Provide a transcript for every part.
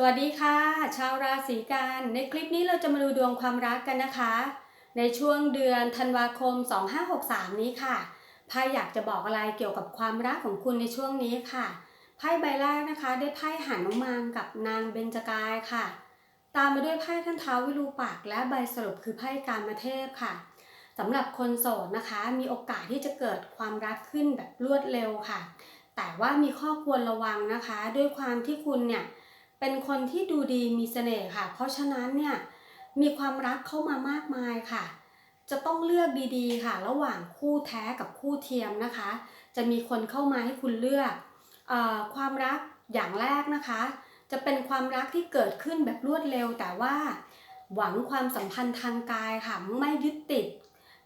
สวัสดีค่ะ ชาวราศีกันในคลิปนี้เราจะมาดูดวงความรักกันนะคะ ในช่วงเดือนธันวาคม 2563 นี้ค่ะไพ่อยากจะบอกอะไรเกี่ยวกับความรักของคุณในช่วงนี้ค่ะไพ่ใบแรกนะคะได้ไพ่หันมานกับนางเบญจกายค่ะ ตามมาด้วยไพ่ท่านเท้าวิรูปักและใบสรุปคือไพ่การมาเทพค่ะสำหรับคนโสดนะคะ มีโอกาสที่จะเกิดความรักขึ้นแบบรวดเร็วค่ะ แต่ว่ามีข้อควรระวังนะคะ ด้วยความที่คุณเนี่ย เป็นคนที่ดูดีมีเสน่ห์ค่ะ เพราะฉะนั้นเนี่ยมีความรักเข้ามามากมายค่ะ จะต้องเลือกดีๆค่ะ ระหว่างคู่แท้กับคู่เทียมนะคะ จะมีคนเข้ามาให้คุณเลือกอความรักอย่างแรกนะคะ จะเป็นความรักที่เกิดขึ้นแบบรวดเร็ว แต่ว่าหวังความสัมพันธ์ทางกายค่ะ ไม่ยึดติด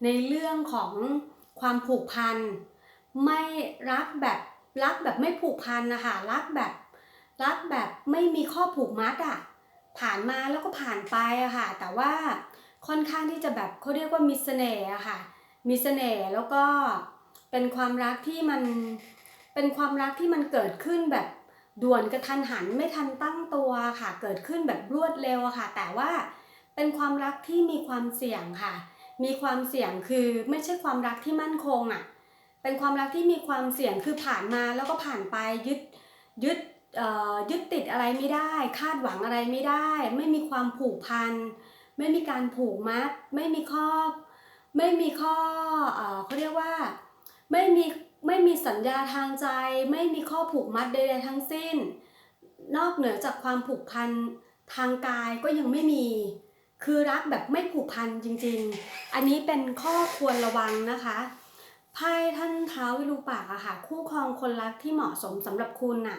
ในเรื่องของความผูกพัน ไม่รักแบบรักแบบไม่ผูกพันนะคะ รักแบบ รักแบบไม่มีข้อผูกมัดอะผ่านมาแล้วก็ผ่านไปอะค่ะ แต่ว่าค่อนข้างที่จะแบบเขาเรียกว่ามีเสน่ห์อะค่ะ มีเสน่ห์แล้วก็เป็นความรักที่มันเป็นความรักที่มันเกิดขึ้นแบบด่วนกระทันหันไม่ทันตั้งตัวค่ะ เกิดขึ้นแบบรวดเร็วอะค่ะ แต่ว่าเป็นความรักที่มีความเสี่ยงค่ะ มีความเสี่ยงคือไม่ใช่ความรักที่มั่นคงอะเป็นความรักที่มีความเสี่ยงคือผ่านมาแล้วก็ผ่านไปยึดยึด ยึดติดอะไรไม่ได้ คาดหวังอะไรไม่ได้ ไม่มีความผูกพัน ไม่มีการผูกมัด ไม่มีข้อ ไม่มีข้อเขาเรียกว่าไม่มีไม่มีสัญญาทางใจ ไม่มีข้อผูกมัดใดๆทั้งสิ้น นอกเหนือจากความผูกพันทางกายก็ยังไม่มี คือรักแบบไม่ผูกพันจริงๆ อันนี้เป็นข้อควรระวังนะคะไพ่ท่านเท้าวิรูปักอะค่ะ คู่ครองคนรักที่เหมาะสมสำหรับคุณน่ะ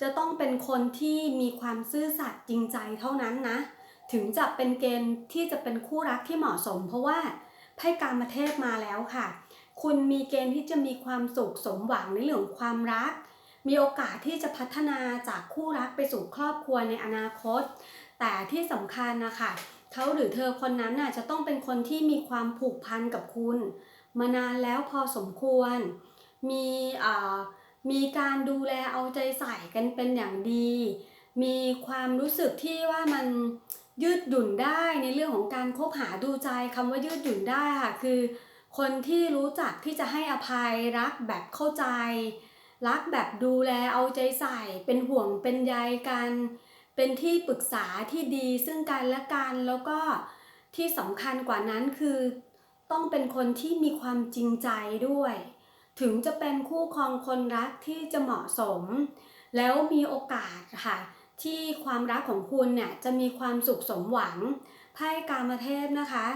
จะต้องเป็นคนที่มีความซื่อสัตย์จริงใจเท่านั้นนะ ถึงจะเป็นเกณฑ์ที่จะเป็นคู่รักที่เหมาะสม เพราะว่าไพ่การมาเทพมาแล้วค่ะ คุณมีเกณฑ์ที่จะมีความสุขสมหวังในเรื่องความรัก มีโอกาสที่จะพัฒนาจากคู่รักไปสู่ครอบครัวในอนาคต แต่ที่สำคัญนะคะเขาหรือเธอคนนั้นน่ะจะต้องเป็นคนที่มีความผูกพันกับคุณ มานานแล้วพอสมควร มีอ่า มีการดูแลเอาใจใส่กันเป็นอย่างดี มีความรู้สึกที่ว่ามันยืดหยุ่นได้ในเรื่องของการคบหาดูใจคำว่ายืดหยุ่นได้ค่ะคือ คนที่รู้จักที่จะให้อภัยรักแบบเข้าใจ รักแบบดูแลเอาใจใส่ เป็นห่วงเป็นใยกัน เป็นที่ปรึกษาที่ดีซึ่งกันและกันแล้วก็ที่สำคัญกว่านั้นคือ ต้องเป็นคนที่มีความจริงใจด้วย ถึงจะเป็นคู่ครองคนรักที่จะเหมาะสม แล้วมีโอกาสค่ะ ที่ความรักของคุณเนี่ยจะมีความสุขสมหวังไพ่กามเทพนะคะ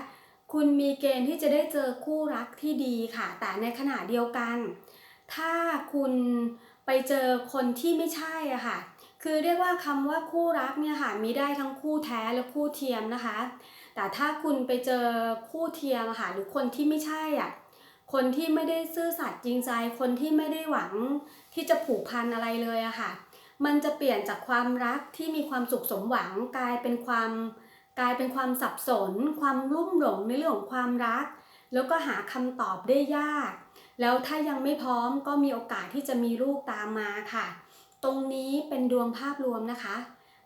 คุณมีเกณฑ์ที่จะได้เจอคู่รักที่ดีค่ะ แต่ในขณะเดียวกัน ถ้าคุณไปเจอคนที่ไม่ใช่อะค่ะ คือเรียกว่าคำว่าคู่รักเนี่ยค่ะมีได้ทั้งคู่แท้และคู่เทียมนะคะ แต่ถ้าคุณไปเจอคู่เทียมค่ะ หรือคนที่ไม่ใช่อะ คนที่ไม่ได้ซื่อสัตย์จริงใจ คนที่ไม่ได้หวังที่จะผูกพันอะไรเลยอะค่ะ มันจะเปลี่ยนจากความรักที่มีความสุขสมหวังกลายเป็นความกลายเป็นความสับสน ความรุ่มหลงในเรื่องของความรัก แล้วก็หาคำตอบได้ยาก แล้วถ้ายังไม่พร้อมก็มีโอกาสที่จะมีลูกตามมาค่ะ ตรงนี้เป็นดวงภาพรวมนะคะ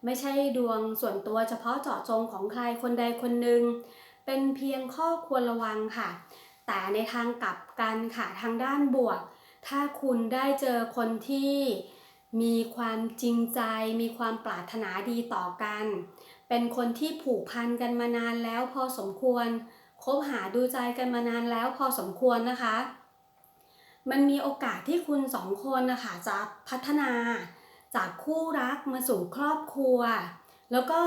ไม่ใช่ดวงส่วนตัวเฉพาะเจาะจงของใครคนใดคนหนึ่งเป็นเพียงข้อควรระวังค่ะ แต่ในทางกลับกันค่ะทางด้านบวก ถ้าคุณได้เจอคนที่มีความจริงใจ มีความปรารถนาดีต่อกัน เป็นคนที่ผูกพันกันมานานแล้วพอสมควร คบหาดูใจกันมานานแล้วพอสมควรนะคะ มันมีโอกาสที่คุณสองคนนะคะจะพัฒนาจากคู่รักมาสู่ครอบครัว แล้วก็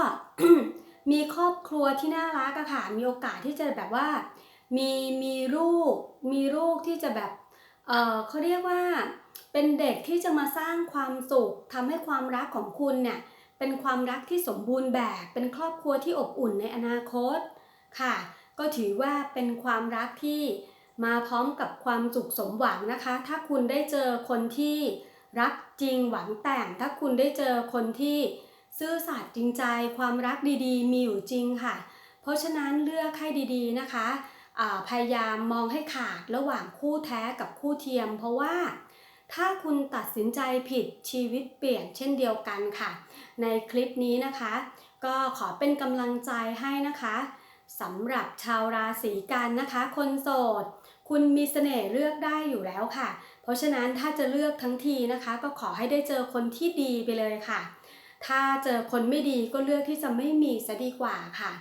มีครอบครัวที่น่ารักอะค่ะ มีโอกาสที่จะแบบว่า มีมีลูกมีลูกที่จะแบบเออเขาเรียกว่าเป็นเด็กที่จะมาสร้างความสุขทำให้ความรักของคุณเนี่ยเป็นความรักที่สมบูรณ์แบบ เป็นครอบครัวที่อบอุ่นในอนาคตค่ะ ก็ถือว่าเป็นความรักที่มาพร้อมกับความสุขสมหวังนะคะ ถ้าคุณได้เจอคนที่รักจริงหวังแต่ง ถ้าคุณได้เจอคนที่ซื่อสัตย์จริงใจ ความรักดีๆ มีอยู่จริงค่ะ เพราะฉะนั้นเลือกให้ดีๆนะคะ พยายามมองให้ขาดระหว่างคู่แท้กับคู่เทียม เพราะว่าถ้าคุณตัดสินใจผิดชีวิตเปลี่ยนเช่นเดียวกันค่ะ ในคลิปนี้นะคะ ก็ขอเป็นกำลังใจให้นะคะสำหรับชาวราศีกันนะคะ คนโสด คุณมีเสน่ห์เลือกได้อยู่แล้วค่ะ เพราะฉะนั้นถ้าจะเลือกทั้งทีนะคะ ก็ขอให้ได้เจอคนที่ดีไปเลยค่ะ ถ้าเจอคนไม่ดีก็เลือกที่จะไม่มีซะดีกว่าค่ะ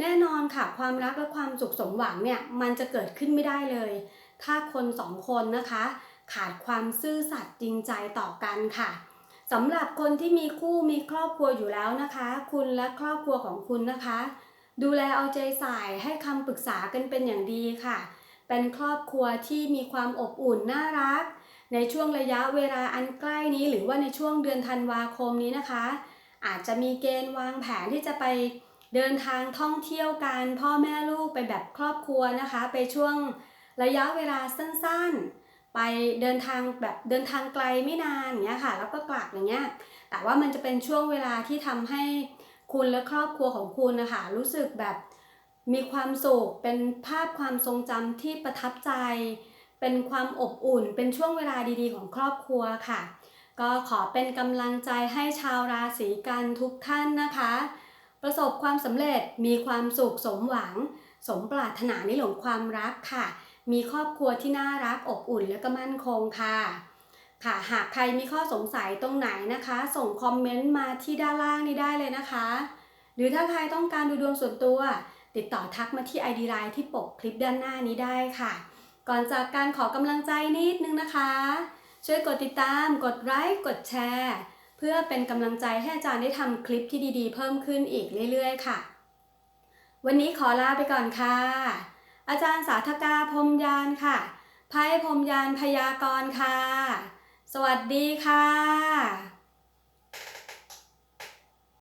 แน่นอนค่ะความรักและความสุขสมหวังเนี่ยมันจะเกิดขึ้นไม่ได้เลย ถ้าคนสองคนนะคะ ขาดความซื่อสัตย์จริงใจต่อกันค่ะสำหรับคนที่มีคู่มีครอบครัวอยู่แล้วนะคะ คุณและครอบครัวของคุณนะคะ ดูแลเอาใจใส่ให้คำปรึกษากันเป็นอย่างดีค่ะ เป็นครอบครัวที่มีความอบอุ่นน่ารัก ในช่วงระยะเวลาอันใกล้นี้ หรือว่าในช่วงเดือนธันวาคมนี้นะคะ อาจจะมีเกณฑ์วางแผนที่จะไป เดินทางท่องเที่ยวกันพ่อแม่ลูกไปแบบครอบครัวนะคะ ไปช่วงระยะเวลาสั้นๆ ไปเดินทางแบบเดินทางไกลไม่นานอย่างเงี้ยค่ะ แล้วก็กลับอย่างเงี้ยแต่ว่ามันจะเป็นช่วงเวลาที่ทำให้คุณและครอบครัวของคุณนะคะรู้สึกแบบมีความสุขเป็นภาพความทรงจำที่ประทับใจ เป็นความอบอุ่น เป็นช่วงเวลาดีๆ ของครอบครัวค่ะ ก็ขอเป็นกำลังใจให้ชาวราศีกันทุกท่านนะคะ ประสบความสำเร็จมีความสุขสมหวัง สมปรารถนาในหลงความรักค่ะ มีครอบครัวที่น่ารักอบอุ่นและก็มั่นคงค่ะ ค่ะหากใครมีข้อสงสัยตรงไหนนะคะ ส่งคอมเมนต์มาที่ด้านล่างนี้ได้เลยนะคะ หรือถ้าใครต้องการดูดวงส่วนตัว ติดต่อทักมาที่ ID Line ที่ปกคลิปด้านหน้านี้ได้ค่ะ ก่อนจากการขอกำลังใจนิดนึงนะคะ ช่วยกดติดตาม กดไลค์กดแชร์ เพื่อเป็นกำลังใจให้อาจารย์ได้ทำคลิปที่ดีๆ เพิ่มขึ้นอีกเรื่อยๆ ค่ะ วันนี้ขอลาไปก่อนค่ะ อาจารย์สาธกาพรมยานค่ะไพ่พรมยานพยากรค่ะ สวัสดีค่ะ